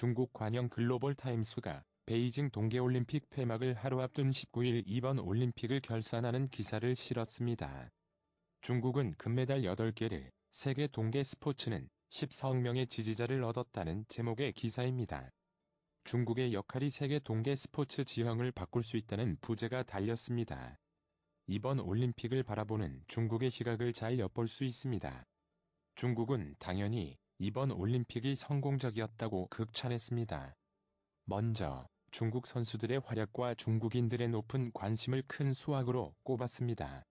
중국 관영 글로벌 타임스가 베이징 동계올림픽 폐막을 하루 앞둔 19일 이번 올림픽을 결산하는 기사를 실었습니다. 중국은 금메달 8개를, 세계 동계 스포츠는 14억 명의 지지자를 얻었다는 제목의 기사입니다. 중국의 역할이 세계 동계 스포츠 지형을 바꿀 수 있다는 부제가 달렸습니다. 이번 올림픽을 바라보는 중국의 시각을 잘 엿볼 수 있습니다. 중국은 당연히 이번 올림픽이 성공적이었다고 극찬했습니다. 먼저 중국 선수들의 활약과 중국인들의 높은 관심을 큰 수확으로 꼽았습니다.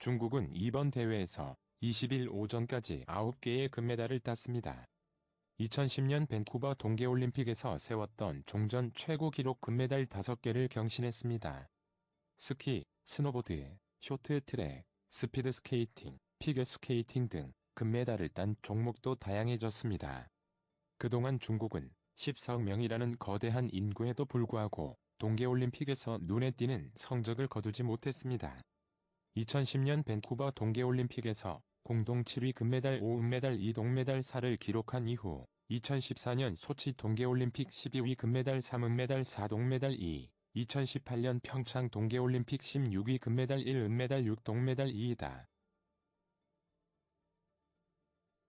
중국은 이번 대회에서 20일 오전까지 9개의 금메달을 땄습니다. 2010년 밴쿠버 동계올림픽에서 세웠던 종전 최고 기록 금메달 5개를 경신했습니다. 스키, 스노보드, 쇼트트랙, 스피드스케이팅, 피겨스케이팅 등 금메달을 딴 종목도 다양해졌습니다. 그동안 중국은 14억 명이라는 거대한 인구에도 불구하고 동계올림픽에서 눈에 띄는 성적을 거두지 못했습니다. 2010년 밴쿠버 동계올림픽에서 공동 7위 금메달 5 은메달 2 동메달 4를 기록한 이후 2014년 소치 동계올림픽 12위 금메달 3 은메달 4 동메달 2, 2018년 평창 동계올림픽 16위 금메달 1 은메달 6 동메달 2이다.